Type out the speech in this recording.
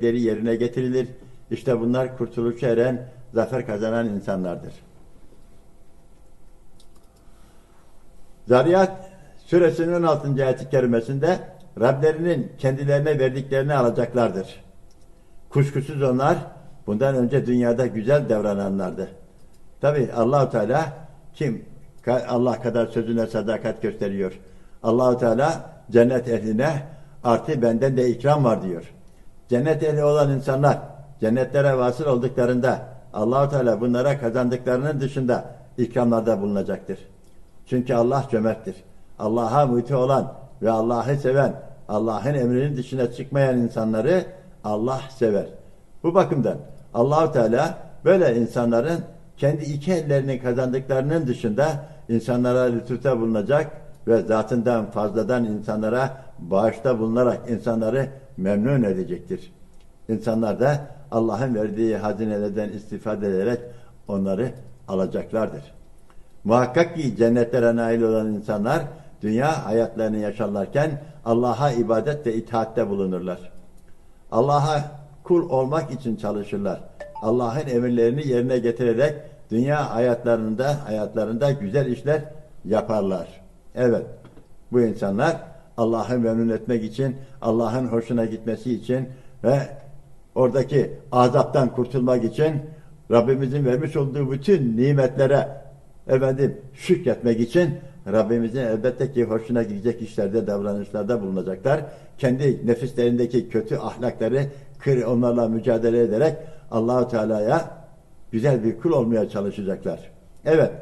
yerine getirilir. İşte bunlar kurtuluşa eren, zafer kazanan insanlardır. Zariyat suresinin 16. ayet-i kerimesinde Rablerinin kendilerine verdiklerini alacaklardır. Kuşkusuz onlar bundan önce dünyada güzel davrananlardı. Tabi Allahu Teala kim Allah kadar sözüne sadakat gösteriyor. Allahu Teala cennet ehline artı benden de ikram var diyor. Cennet ehli olan insanlar cennetlere vasıl olduklarında Allahu Teala bunlara kazandıklarının dışında ikramlarda bulunacaktır. Çünkü Allah cömerttir. Allah'a muti olan ve Allah'ı seven, Allah'ın emrinin dışına çıkmayan insanları Allah sever. Bu bakımdan Allahu Teala böyle insanların kendi iki ellerinin kazandıklarının dışında insanlara lütufta bulunacak ve zatından fazladan insanlara bağışta bulunarak insanları memnun edecektir. İnsanlar da Allah'ın verdiği hazinelerden istifade ederek onları alacaklardır. Muhakkak ki cennetlere nail olan insanlar dünya hayatlarını yaşarlarken Allah'a ibadet ve itaatte bulunurlar. Allah'a kul olmak için çalışırlar. Allah'ın emirlerini yerine getirerek dünya hayatlarında hayatlarında güzel işler yaparlar. Evet. Bu insanlar Allah'ı memnun etmek için, Allah'ın hoşuna gitmesi için ve oradaki azaptan kurtulmak için Rabbimizin vermiş olduğu bütün nimetlere efendim şükretmek için Rabbimizin elbette ki hoşuna gidecek işlerde, davranışlarda bulunacaklar. Kendi nefislerindeki kötü ahlakları kır, onlarla mücadele ederek Allahu Teala'ya güzel bir kul olmaya çalışacaklar. Evet.